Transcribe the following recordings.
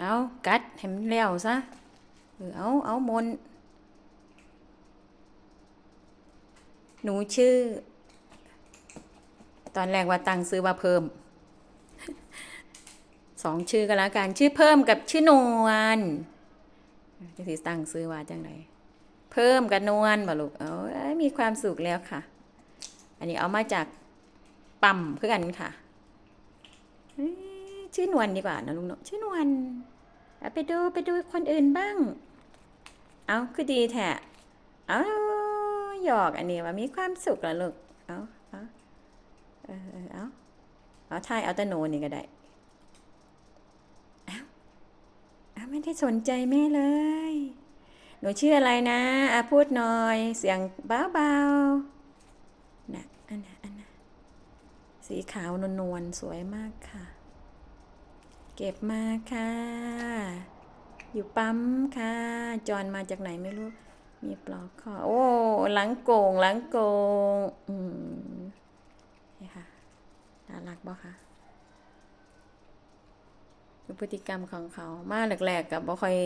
เอากัดให้มันแล้วซะเออเอาเอามน หนูชื่อ ตอนแรกว่าตังซื้อว่าเพิ่ม สองชื่อกันแล้วกัน ชื่อเพิ่มกับชื่อนวลจะสิตังซื้อว่าจังไรเพิ่มกับนวลบ่ลูกเอ้ยมีความสุขแล้วค่ะ อันนี้เอามาจากปั๊มคือกันค่ะ ชื่อนวลดีกว่านะลุงเนาะชื่อนวลเอาไปดูไปดูคนอื่นบ้าง เอาคือดีแท้เอาหยอกอันนี้ว่ามีความสุขแล้วลูกเอาเอาเออเออเอาเอาทายเอาแต่หนูนี่ก็ได้เอาเอาไม่ได้สนใจแม่เลย หนูชื่ออะไรนะอาพูดหน่อยเสียงเบาๆนะอันนะอันนะสีขาวนวลๆสวยมากค่ะ ก็บมาค่ะ อยู่ปั๊มค่ะ จอนมาจากไหนไม่รู้ มีปลอกคอโอ้ หลังโกงหลังโกง อืมนี่ค่ะ น่ารักบ่คะคือพฤติกรรมของเขา มาแรกๆกับบ่ค่อย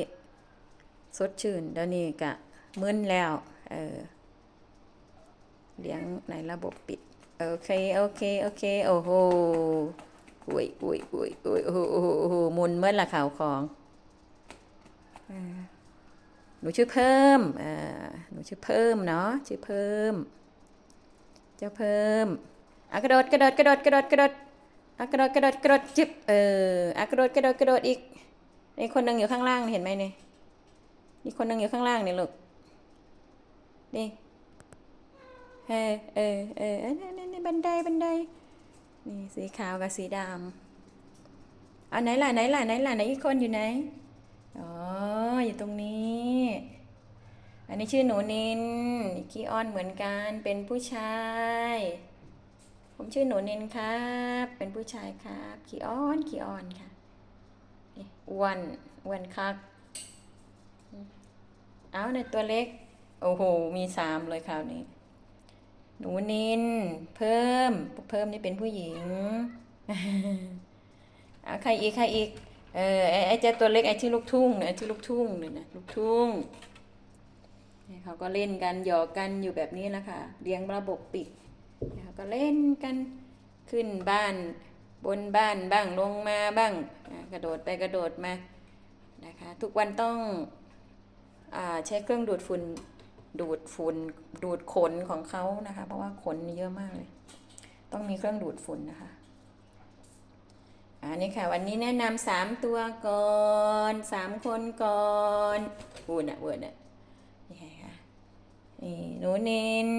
สดชื่น เดี๋ยวนี้ก็มึนแล้ว เออ เลี้ยงในระบบปิด โอเค โอเค โอเค โอ้โห อุ้ยอุ้ยอุ้ยอุ้ยโอ้โหโอ้โหมุนเมื่อละข่าวของหนูชื่อเพิ่มหนูชื่อเพิ่มเนาะชื่อเพิ่ม เจ้าเพิ่มอะกระโดดกระโดดกระโดดกระโดดกระโดดอะกระโดดกระโดดกระโดดจิบเอออะกระโดดกระโดดกระโดดอีกนี่คนหนึงอยู่ข้างล่างเห็นไหมนี่มีคนหนึงอยู่ข้างล่างนี่ลูกนี่เออเออเออเออนี่นี่นี่บันไดบันได นี่สีขาวกับสีดำเอาไหนล่ะไหนล่ะไหนล่ะไหนอีกคนอยู่ไหน อ๋อ อยู่ตรงนี้ อันนี้ชื่อหนูนินขี้อ้อนเหมือนกัน เป็นผู้ชาย ผมชื่อหนูเนนครับ เป็นผู้ชายครับขี้อ้อนขี้อ้อนค่ะอ้วนอ้วนคัก เอาในตัวเล็ก โอ้โห มีสามเลยคราวนี้ หนูนิน เพิ่ม เพิ่มนี่เป็นผู้หญิงเอาใครอีกใครอีก เออไอ้เจ้าตัวเล็กไอ้ชื่อลูกทุ่งเนี่ยไอ้ชื่อลูกทุ่งเนี่ยนะลูกทุ่งนี่เขาก็เล่นกันหยอกกันอยู่แบบนี้แหละค่ะเลี้ยงระบบปิดนะคะก็เล่นกันขึ้นบ้านบนบ้านบ้างลงมาบ้าง กระโดดไปกระโดดมานะคะทุกวันต้องอาใช้เครื่องดูดฝุ่น ดูดฝุ่นดูดขนของเขานะคะ เพราะว่าขนเยอะมากเลย ต้องมีเครื่องดูดฝุ่นนะคะอันนี้ค่ะ วันนี้แนะนำสามตัวก่อนสามคนก่อนวูน่ะวิร์ดน่ะนี่ค่ะนี่หนูนิน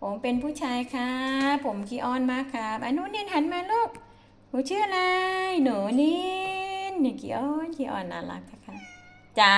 ผมเป็นผู้ชายครับ ผมขี้อ้อนมากครับอันนู้นเนี่ยหันมาลูกหนูชื่ออะไร หนูนินนี่ขี้อ้อนขี้อ้อนน่ารักค่ะจ้า